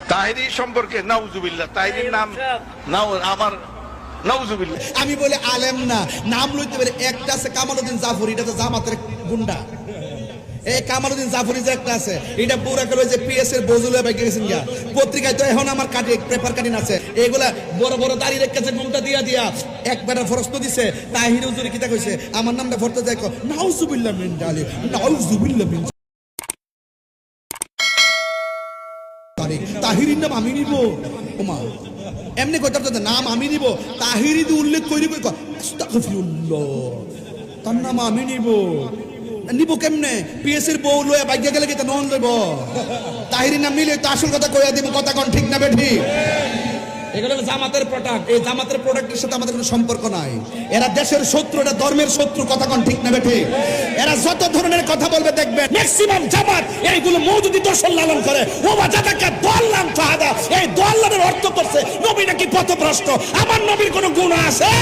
তাহিরি সম্পর্কে নাউজুবিল্লাহ। তাহিরির নাম নাও আমার নাউজুবিল্লাহ। আমি বলে আলেম না নাম লইতে পারে একটা আছে কামালউদ্দিন জাফর এটা তো জামাতের গুন্ডা। এই কামালউদ্দিন জাফরি যে একটা আছে এটা পুরা করে যে পিএস এর বজুলে গেছেন গিয়া। পত্রিকায় তো এখন আমার কাটি পেপার কাটিং আছে এগুলা বড় বড় দাড়ি রেখেছে ঘুমটা দিয়া দিয়া এক বেটার ফরস্ত দিছে তাহির হুজুরি কিতা কইছে? আমার নামটা ভরতে যায় নাউজুবিল্লাহ মিন ডালি নাউজুবিল্লাহ মিন তাহিরির নাম আমি নিব। ওমা, এমনি নাম আমি নিব। তাহিরি উল্লেখ করি কই তার নাম আমি নিব। নিব কেমনে? পিএস এর বউ বাইকে গেলে কি তা নন লইব? তাহিরির নাম তো আসল কথা কইয়া দিব, কথা কোন ঠিক না বেঠি? জামাতের প্রোডাক্ট এই জামাতের প্রোডাক্টের সাথে আমাদের কোনো সম্পর্ক নাই। এরা দেশের শত্রু এটা ধর্মের শত্রু, কথা কোন ঠিক না বেঠি? এরা যত ধরনের কথা বলবে দেখবে ম্যাক্সিমাম জামাত এইগুলো মৌজুদি দর্শন লালন করে। ও বা যাদেরকে করছে নবী নাকি পথভ্রষ্ট। আমার নবীর কোনো গুণ আছে?